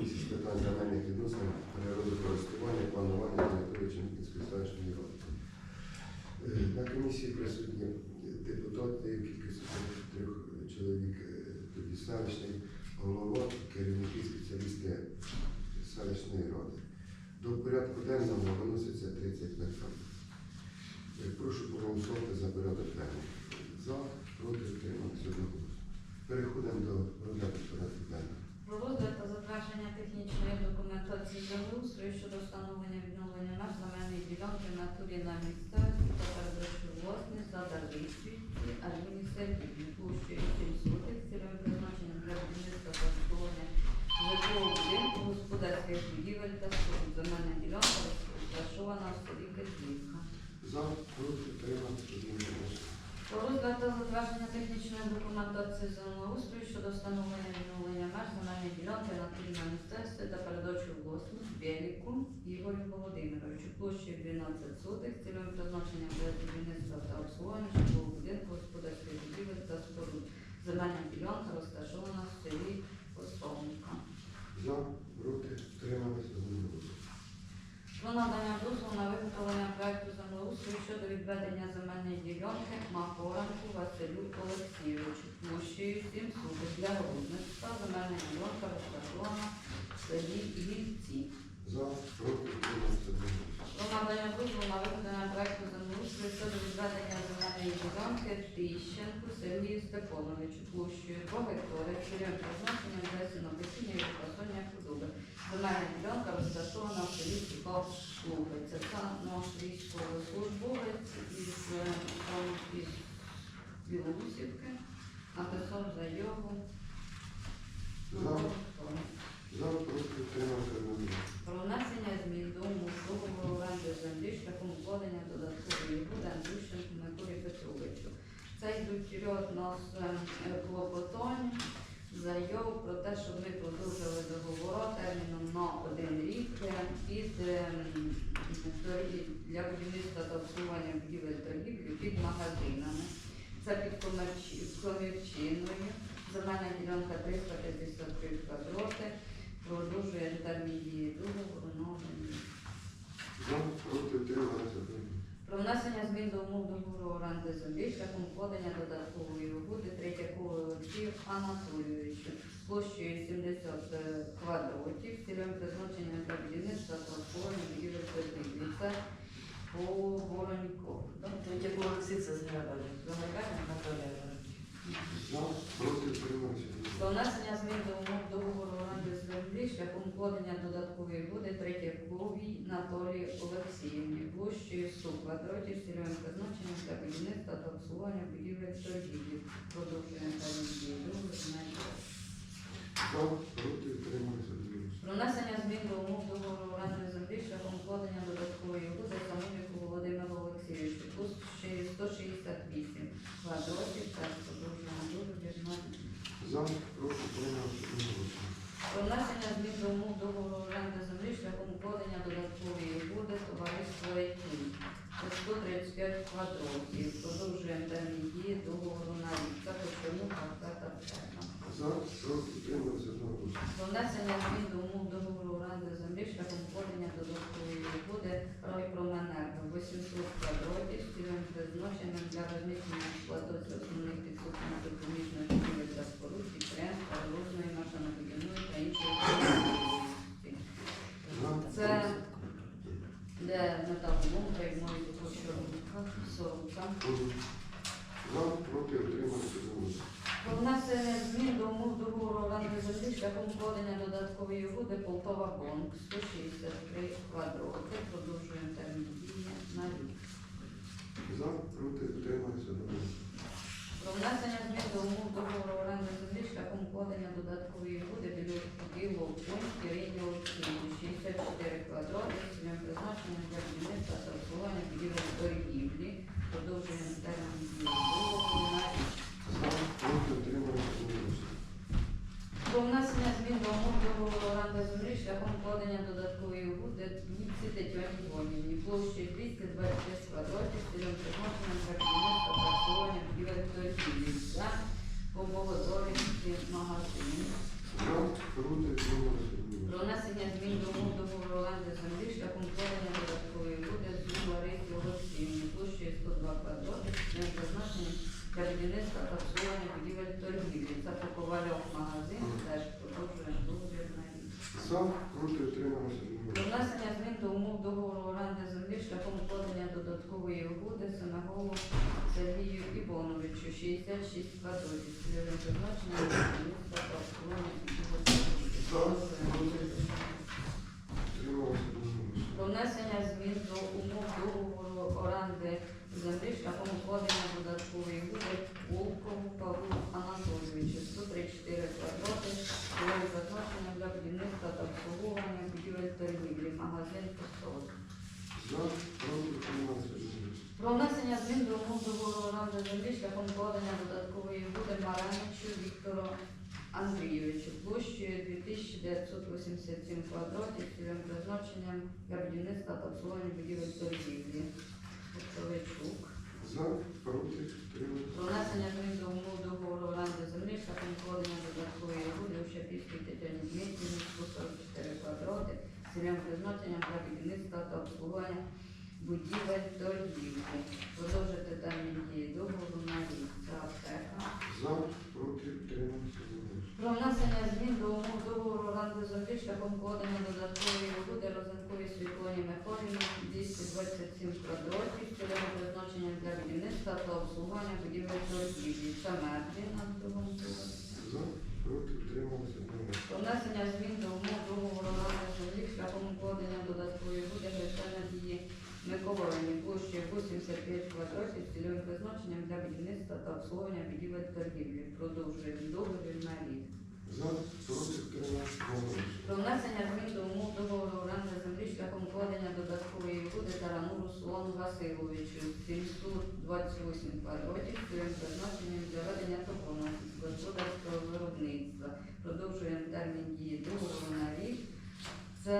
комісії з питань земельних відносин, природокористування, планування та території Чернігівської селищної ради. Е, На комісії присутні депутати, кількість трьох чоловік, е, тоді селищний голова, керівники, спеціалісти селищної ради. До порядку денного виноситься 30 питань. Е, Прошу проголосувати за порядок денний. За, проти, утримались одноголосно. Переходимо до розгляду порядку денного. Про розгляд та затвердження технічної документації землеустрою щодо встановлення відновлення меж земельної ділянки в натурі на місцевості та передачу власність за Дарвійській Альбіні Сергійні площею 7 сотих з цільовим призначенням для будівництва та обслуговування житлового будинку, господарських будівель та споруд. Земельна ділянка розташована в селі Київка. За, проти, одноголосно. Про розгляд та затвердження технічної документації землеустрою щодо ділянки на на місцевстві та передачу в власність Ігорю Володимировичу площею 12 сотих з цільовим призначенням для будівництва та обслуговування житлового будинку, господарських будівель та споруд. Земельна ділянка розташована в селі Островника. За, проти, утримались одноголосно. Про надання дозволу на виготовлення проекту землеустрою щодо відведення земельної ділянки Макоранку Василю Олексійовичу площею 7 суток для городництва. Земельна ділянка розташована в селі Гільці. За, проти, одноголосно. Про надання дозволу на виготовлення проекту землеустрою щодо відведення земельної ділянки Тищенку Сергію Степановичу площею 2 гектари з цільовим призначенням для сінокосіння і випасання худоби. Земельна ділянка розташована в селі Сікав Лугиця. Це наш військовослужбовець із, е, із Білоусівки заяву. За. За, проти, утримались одноголосно. Про внесення змін до умов оренди землі шляхом укладення додаткової угоди Андрющенку Миколі Петровичу. Це йдуть ряд нас е, клопотань, заяв про те, щоб ми продовжили договори терміном на один рік е, під е, для будівництва та обслуговування будівель торгівлі під магазинами. Це під комерчі- комірчиною. Земельна ділянка 353 квадрати. Продовжує термін дії договору. За, проти, утримались. Про внесення змін до умов договору оренди землі шляхом вкладення додаткової угоди Третьякову Олексію Анатолійовичу площею 70 квадратів з цільовим призначенням для будівництва будівель торгівлі. Це по Воронько. Анатолія. За, проти, утримались одноголосно. Внесення змін до умов договору оренди землі шляхом вкладення додаткової води Третьяковій Наталії Олексіївні площею 100 квадратів з цільовим призначенням для будівництва та обслуговування будівель торгівлі. Продовжуємо термін дії. За, проти, утримались. Про внесення змін до умов договору оренди землі шляхом вкладення додаткової води Самовіку Володимиру Олексійовичу площею 168 квадратів продовжуємо договір на. За, проти, утримались одноголосно. Про внесення змін до умов договору оренди землі шляхом укладення додаткової угоди товариства Це 135 квадратів. Продовжуємо термін дії договору на рік. Почому кафе та аптека. За, проти, утримались одноголосно. Про внесення змін до умов договору оренди землі шляхом укладення додаткової угоди «Райпроменерго» 800 квадратів з цільовим для розміщення експлуатації основних підсобних допоміжних будівель та споруд підприємств розложної машинобудівної та іншої Це де металолом приймають у Кочорнуках, Сороках. проти, За, проти, утримались одноголосно. Про внесення змін до умов договору оренди землі шляхом вкладення додаткової угоди Полтава Бонк 163 квадрати. Продовжуємо термін дії на рік. За, проти, утримались одноголосно. Про внесення змін до умов договору оренди землі шляхом додаткової угоди біло Бонк Ірині Олексіївні 64 квадрати з цільовим призначенням для будівництва та обслуговування будівель торгівлі. Продовжуємо термін дії одноголосно. Про внесення змін до умов договору оренди землі шляхом вкладення додаткової угоди Дніці Тетяні Іванівні площею 226 квадратів з цільовим призначенням для будівництва та обслуговування будівель торгівлі за Про Про внесення змін до умов договору оренди землі шляхом вкладення додаткової буде з Лариси Олексіївні площею 102 квадрати з призначенням для будівництва та обслуговування будівель торгівлі. Це покувальов магазин, теж продовжуємо договір на рік. За, проти, утрималися Про одноголосно. внесення змін до умов договору оренди землі шляхом вкладення додаткової угоди Семегову Сергію Івановичу 66 квадратів з цільовим призначенням для будівництва та обслуговування будівель торгівлі. За, проти, утрималися одноголосно. Про внесення змін до умов договору оренди землі шляхом укладення додаткової угоди Волкову Павлу Анатолійовичу 134 квадрати з цільовим для будівництва та обслуговування будівель торгівлі, магазин одноголосно. Про внесення змін до умов договору оренди землі шляхом укладення додаткової угоди Мареничу Віктору Андрійовичу площею 2987 квадратів цільовим призначенням для будівництва та обслуговування будівель торгівлі. Оптовичук. За, проти, утрималися. Про внесення змін до умов договору оренди землі шляхом укладення додаткової роботи у Шапівській Тетяні змісті 144 квадрати з призначення, призначенням для будівництва та обслуговування будівель торгівлі. Продовжити термін дії договору на рік. За аптека. За, проти, одноголосно. Про внесення змін до умов договору оренди землі шляхом вкладення додаткової угоди Розенковій Світлані Михайлівні 227 квадратів з цільовим призначенням для будівництва та обслуговування будівель торгівлі. Це на другому. За. Про внесення змін до умов договору оренди землі шляхом укладення додаткової угоди Гришена дії Миколаївні площею 85 квадратів з цільовим призначенням для будівництва та обслуговування будівель торгівлі. Продовжуємо договір на рік. За, проти, утрималися. Про внесення змін до умов договору оренди землі шляхом вкладення додаткової угоди Тарану Руслану Васильовичу 728 квадратів з цільовим призначенням для ведення топоного господарського виробництва. Продовжуємо термін дії договору на рік. Це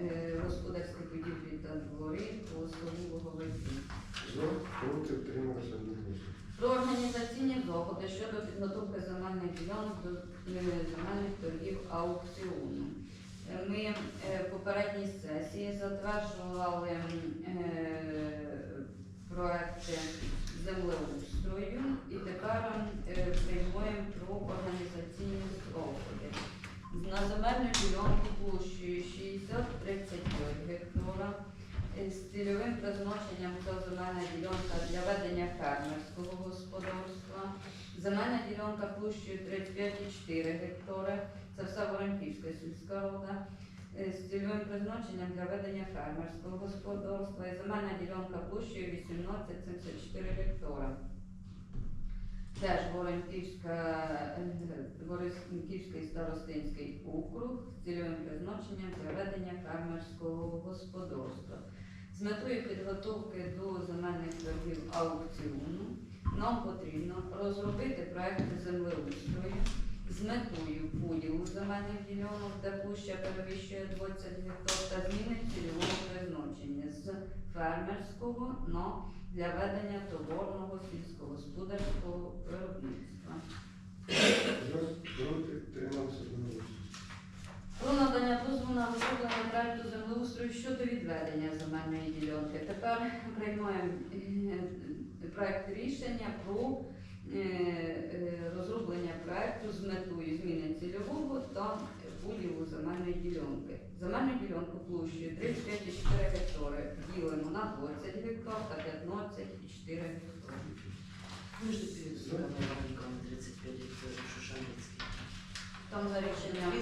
е, господарські будівлі та двори по селу Луговиці. За, проти, утрималися одноголосно. Про організаційні заходи щодо підготовки земельних ділянок до е, земельних торгів аукціону. Е, Ми е, в попередній сесії затверджували е, проекти землеустрою і тепер е, приймаємо про організаційні заходи. На земельну ділянку площею 60-35 гектара е, з цільовим призначенням це земельна ділянка для ведення фермерського господарства. Земельна ділянка площею 35,4 гектари. Це все Воронківська сільська рада. Е, З цільовим призначенням для ведення фермерського господарства. І земельна ділянка площею 18,74 гектара. Теж Воронківська, е, Воронківський старостинський округ з цільовим призначенням для ведення фермерського господарства. З метою підготовки до земельних торгів аукціону нам потрібно розробити проекти землеустрою з метою поділу земельних ділянок, де площа перевищує 20 гектар та зміни цільового призначення з фермерського на для ведення товарного сільськогосподарського виробництва. Про надання дозволу на розроблення проекту землеустрою щодо відведення земельної ділянки. Тепер приймаємо проект рішення про е, е, розроблення проекту з метою зміни цільового та поділу земельної ділянки. Земельну ділянку площею 35,4 гектари ділимо на 20 гектар та 15,4 гектари. Між Північними 35 гектарів Шушанецький. Там за рішенням.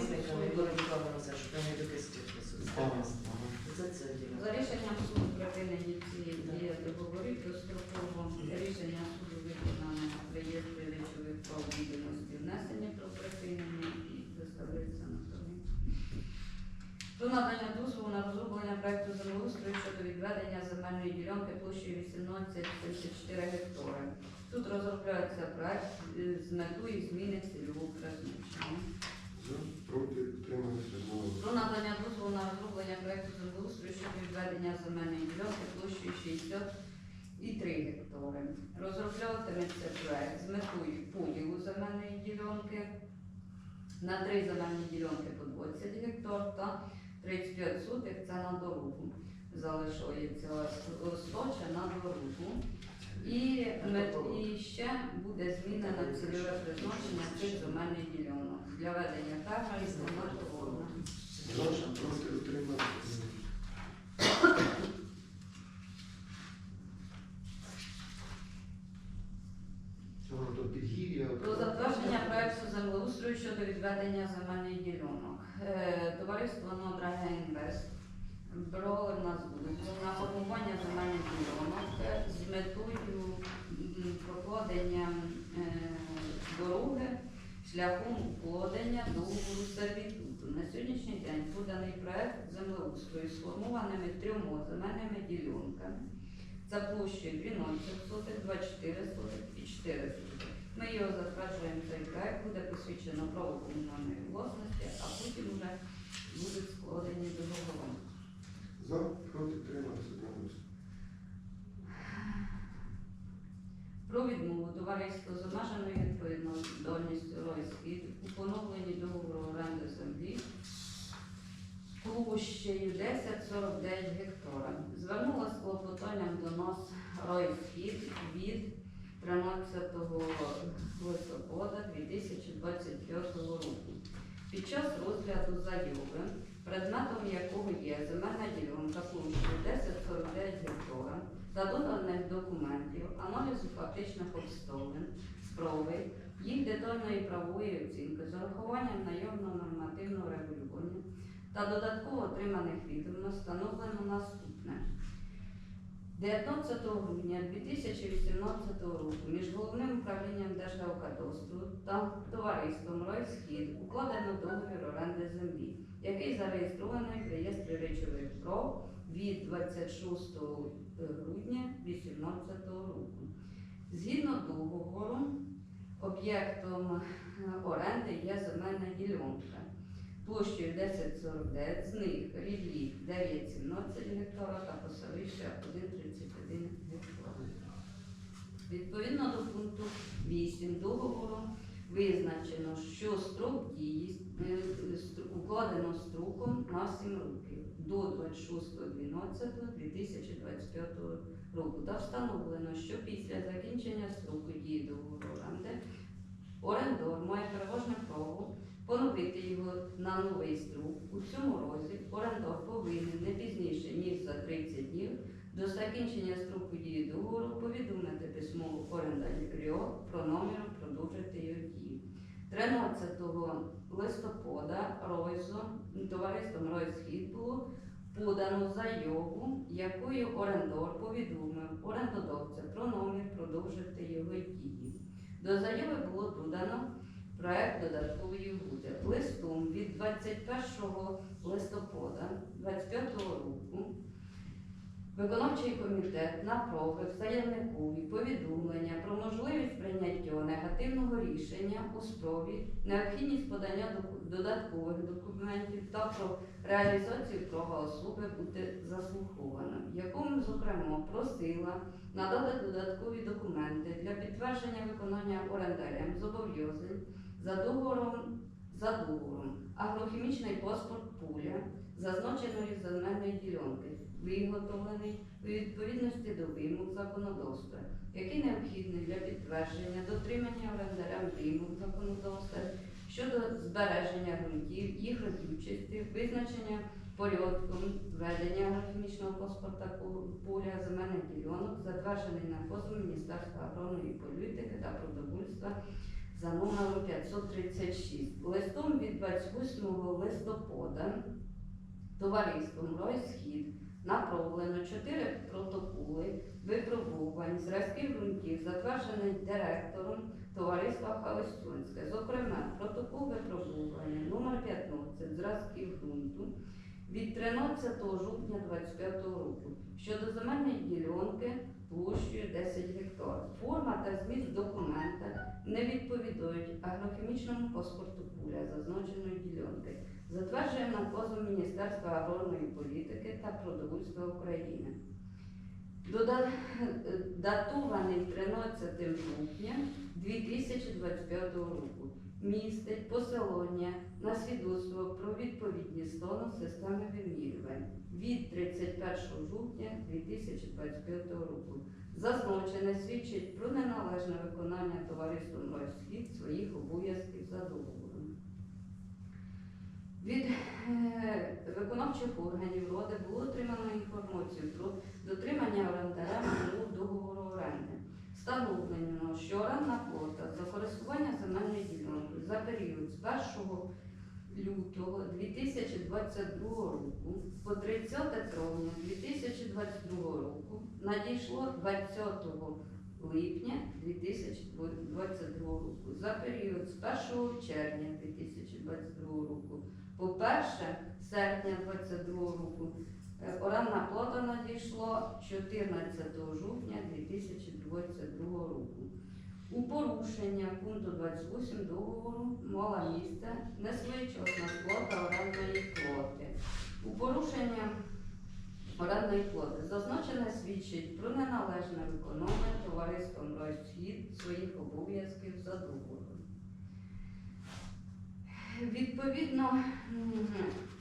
За рішенням суду припинені ці дії договорів достроково рішення суду виконане в реєстрі речових прав відомості внесення про припинення і виставляється на торги. Про надання дозволу на розроблення проекту землеустрою щодо відведення земельної ділянки площею 1874 гектари. Тут розробляється проект е, з метою зміни цільового призначення. За, проти, утрималися. Про надання дозволу на розроблення проекту землеустрою щодо відведення земельної ділянки площею 60 і 3 гектари. Розроблятиметься проект з метою поділу земельної ділянки на три земельні ділянки по 20 гектар та 35 сотих це на дорогу. Залишається 100 на дорогу. І, і ще буде змінено цільове призначення цих земельних ділянок для ведення фермерства на. За, проти, утримався. Воно то підгір'я. Про затвердження проекту землеустрою відведення земельних ділянок. Е, Товариство Нодра Інвест брали в нас на формування земельних ділянок е, з метою прокладення е, дороги шляхом укладення договору сервітуту. На сьогоднішній день поданий проект землеустрою сформованими трьома земельними ділянками. За площею 12 сотих, 24 сотих і 4 сотих. Ми його затверджуємо цей проект, буде посвідчено право комунальної власності, а потім вже будуть складені договори. За, проти, утримався. одноголосно. Про відмову товариства з обмеженою відповідальністю «Ройсхід» у поновленні договору оренди землі площею 1049 гектара. Звернулася з клопотанням до нас «Ройсхід» від 13 листопада 2025 року. Під час розгляду заяви, предметом якого є земельна ділянка площею 1049 гектара, та доданих документів, аналізу фактичних обставин, справи, їх детальної правової оцінки з урахуванням наявного нормативного регулювання та додатково отриманих відомостей встановлено наступне. 19 грудня 2018 року між головним управлінням Держгеокадастру та товариством Ройсхід укладено договір оренди землі, який зареєстрований в реєстрі речових прав від 26 е, грудня 2018 року. Згідно договору, об'єктом е, оренди є земельна ділянка. Площею 1049, з них рідлів 9,17 гектара та посовища 1,3 Відповідно до пункту 8 договору визначено, що строк дії е, укладено строком на 7 років до 26.12.2025 року. Та встановлено, що після закінчення строку дії договору оренди орендор має переважне право поновити його на новий строк. У цьому році орендор повинен не пізніше, ніж за 30 днів до закінчення строку дії договору повідомити письмово орендарю про намір продовжити його дію. 13 листопада Ройзо, товариством Ройсхід було подано заяву, якою орендар повідомив орендодавця про намір продовжити його дії. До заяви було додано проект додаткової угоди. Листом від 21 листопада 2025 року виконавчий комітет направив заявникові повідомлення про можливість прийняття негативного рішення у справі, необхідність подання додаткових документів та про реалізацію права особи бути заслухованим, якому, зокрема, просила надати додаткові документи для підтвердження виконання орендарем зобов'язань за договором за договором. Агрохімічний паспорт пуля зазначеної земельної ділянки, виготовлений у відповідності до вимог законодавства, який необхідний для підтвердження дотримання орендарем вимог законодавства щодо збереження ґрунтів, їх родючості, визначення порядком ведення агрохімічного паспорта поля земельних ділянок, затверджений наказом Міністерства аграрної політики та продовольства за номером 536. Листом від 28 листопада товариством «Ройсхід» направлено чотири протоколи випробувань зразків ґрунтів, затверджених директором товариства Халестунське. Зокрема, протокол випробування номер 15 зразків ґрунту від 13 жовтня 2025 року щодо земельної ділянки площею 10 гектар. Форма та зміст документа не відповідають агрохімічному паспорту пуля зазначеної ділянки. Затверджує наказом Міністерства аграрної політики та продовольства України. датований 13 жовтня 2025 року. Містить посилання на свідоцтво про відповідні стану системи вимірювань від 31 жовтня 2025 року. Зазначене свідчить про неналежне виконання товариством «Розхід» своїх обов'язків за договором. Від е, виконавчих органів роди було отримано інформацію про дотримання орендарем умов договору оренди. Встановлено, що орендна плата за користування земельною ділянкою за період з 1 лютого 2022 року по 30 травня 2022 року надійшло 20 липня 2022 року. За період з 1 червня 2022 року по 1 серпня 2022 року е, орендна плата надійшла 14 жовтня 2022 року. У порушення пункту 28 договору мала місце несвоєчасна сплата орендної плати. У порушення орендної плати зазначене свідчить про неналежне виконання товариством розхід своїх обов'язків за договором. Відповідно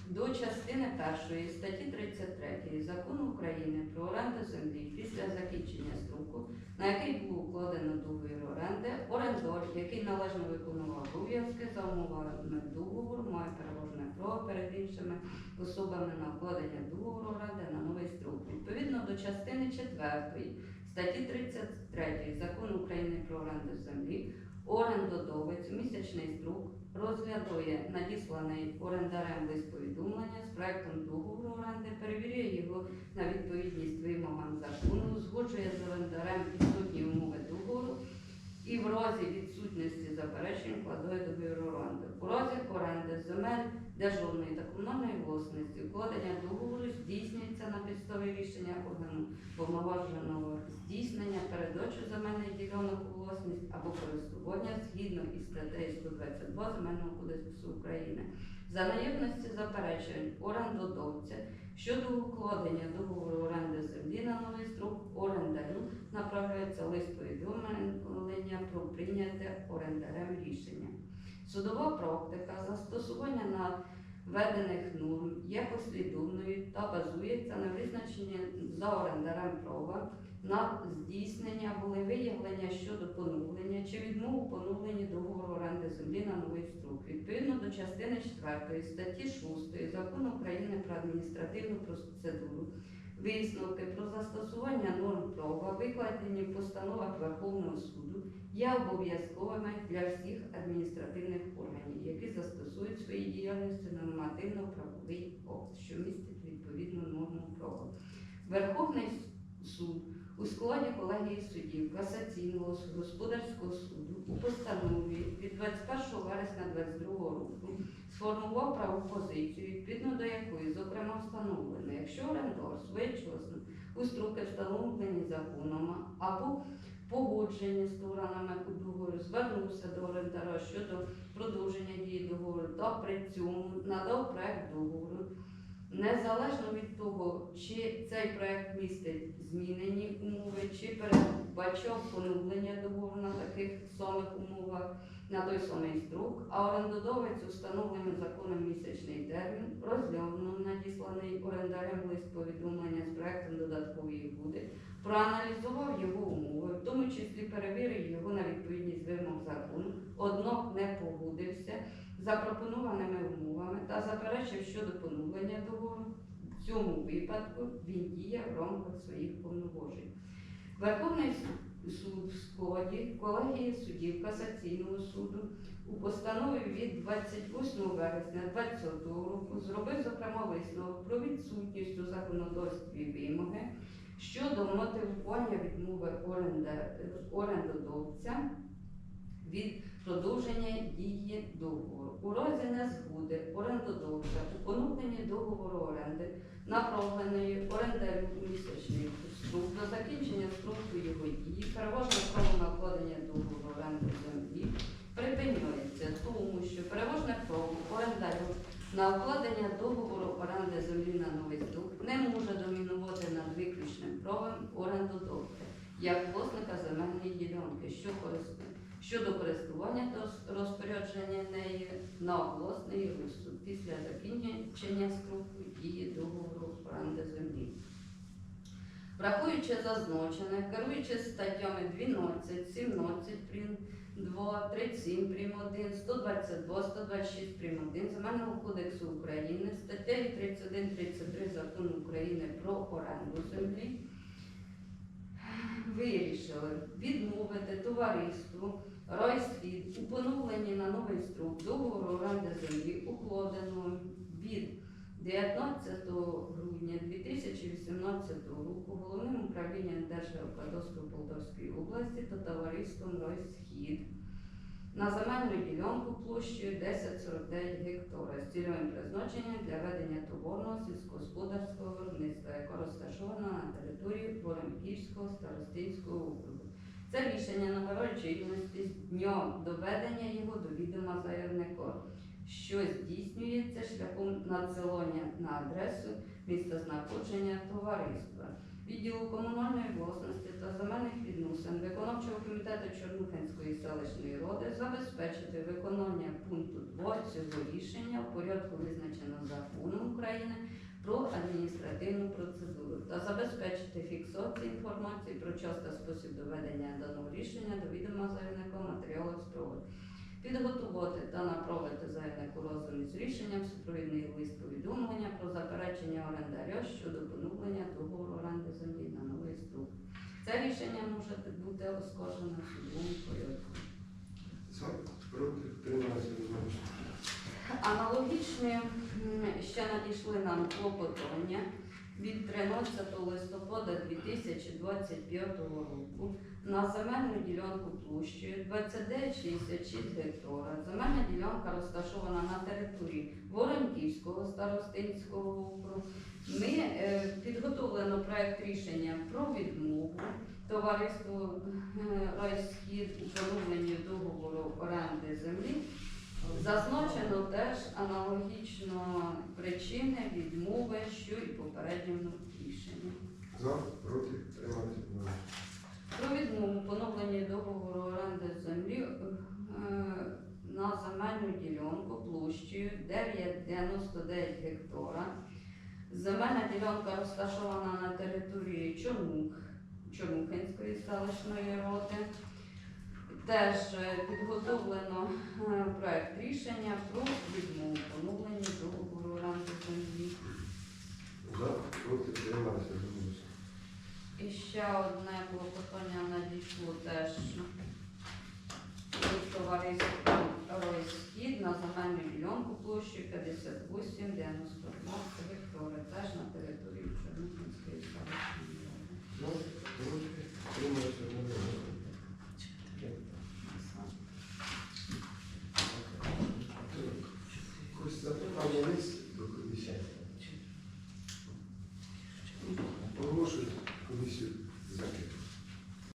до частини першої статті 33 Закону України про оренду землі після закінчення строку, на який було укладено договір оренди, орендар, який належно виконував обов'язки за умовами договору, має переважне право перед іншими особами на укладення договору оренди на новий строк. Відповідно до частини 4 статті 33 Закону України про оренду землі, орендодавець місячний строк розглядує надісланий орендарем лист повідомлення з проектом договору оренди, перевіряє його на відповідність вимогам закону, узгоджує з орендарем і в разі відсутності заперечень вкладає договір оренди. У разі оренди земель державної та комунальної власності укладення договору здійснюється на підставі рішення органу повноваженого здійснення передачі земельних ділянок у власність або користування згідно із статтею 122 Земельного кодексу України. За наявності заперечень орендодавця щодо укладення договору оренди землі на новий строк орендарю направляється лист повідомлення про прийняте орендарем рішення. Судова практика застосування наведених норм є послідовною та базується на визначенні за орендарем права на здійснення були виявлення щодо поновлення чи відмову поновлення договору оренди землі на новий строк. Відповідно до частини 4 статті 6 Закону України про адміністративну процедуру, висновки про застосування норм права, викладені в постановах Верховного суду, є обов'язковими для всіх адміністративних органів, які застосують в своїй діяльності нормативно-правовий акт, що містить відповідну норму права. Верховний суд у складі колегії суддів касаційного господарського суду у постанові від 21 вересня 2022 року сформував праву позицію, відповідно до якої, зокрема, встановлено, якщо орендар своєчасно у строки встановлені законами або погоджені сторонами договору, звернувся до орендара щодо продовження дії договору та при цьому надав проект договору. Незалежно від того, чи цей проект містить змінені умови, чи передбачав поновлення договору на таких самих умовах на той самий строк, а орендодавець у встановлений законом місячний термін розглянув надісланий орендарем лист повідомлення з проектом додаткової угоди, проаналізував його умови, в тому числі перевірив його на відповідність вимог закону, однак не погодився запропонованими умовами та заперечив щодо поновлення договору. В цьому випадку він діє в рамках своїх повноважень. Верховний суд в складі колегії суддів касаційного суду у постанові від 28 вересня 2020 року зробив зокрема висновок про відсутність у законодавстві вимоги щодо мотивування відмови орендодавця від продовження дії договору. У разі незгоди орендодавця у поновленні договору оренди, направленої орендарю у місячний строк до закінчення строку його дії, переважне право на укладення договору оренди землі припиняється тому, що переважне право орендарю на укладення договору оренди землі на новий строк не може домінувати над виключним правом орендодавця як власника земельної ділянки, що користує щодо користування та розпорядження нею на власний розсуд після закінчення строку дії договору оренди землі. Враховуючи зазначене, керуючи статтями 12, 17 прим. 2, 37 прим. 1, 122, 126 прим. 1 Земельного кодексу України, статтею 31, 33 Закону України про оренду землі, вирішили відмовити товариству Райсхід у поновленні на новий строк договору оренди землі, укладеного 19 грудня 2018 року головним управлінням Держгеокадастру Полтавської області та товариством Райсхід на земельну ділянку площею 1049 гектара з цільовим призначенням для ведення товарного сільськогосподарського виробництва, яка розташована на території Воронківського старостинського округу. Це рішення чинності з дня доведення його до відома заявника, що здійснюється шляхом надсилання на адресу міста знаходження товариства. Відділу комунальної власності та земельних відносин виконавчого комітету Чорнухинської селищної ради забезпечити виконання пункту 2 цього рішення в порядку визначеного законом України про адміністративну процедуру та забезпечити фіксацію інформації про час та спосіб доведення даного рішення до відома заявника матеріалів справи. Підготувати та направити заявнику разом із рішенням супровідний лист повідомлення про заперечення орендаря щодо поновлення договору оренди землі на новий строк. Це рішення може бути оскаржено в судовому порядку. Аналогічні ще надійшли нам клопотання від 13 листопада 2025 року на земельну ділянку площею 2966 гектара. Земельна ділянка розташована на території Воронківського старостинського округу. Ми е, підготовлено проект рішення про відмову товариству е, Райсхід у договору оренди землі. Зазначено теж аналогічно причини відмови, що і попередньому рішенні. За, проти, одноголосно. Про відмову поновлення договору оренди землі е, на земельну ділянку площею 9,99 гектара. Земельна ділянка розташована на території Чорнух, Чорнухинської селищної ради. Теж е, підготовлено е, проект рішення про відмову поновлення договору оренди землі. Проти, одноголосно. І ще одне було питання на дійшло теж від товариства Ройсхід на загальну ділянку площі 58,92 гектари, теж на території Чернігівської селищної ради.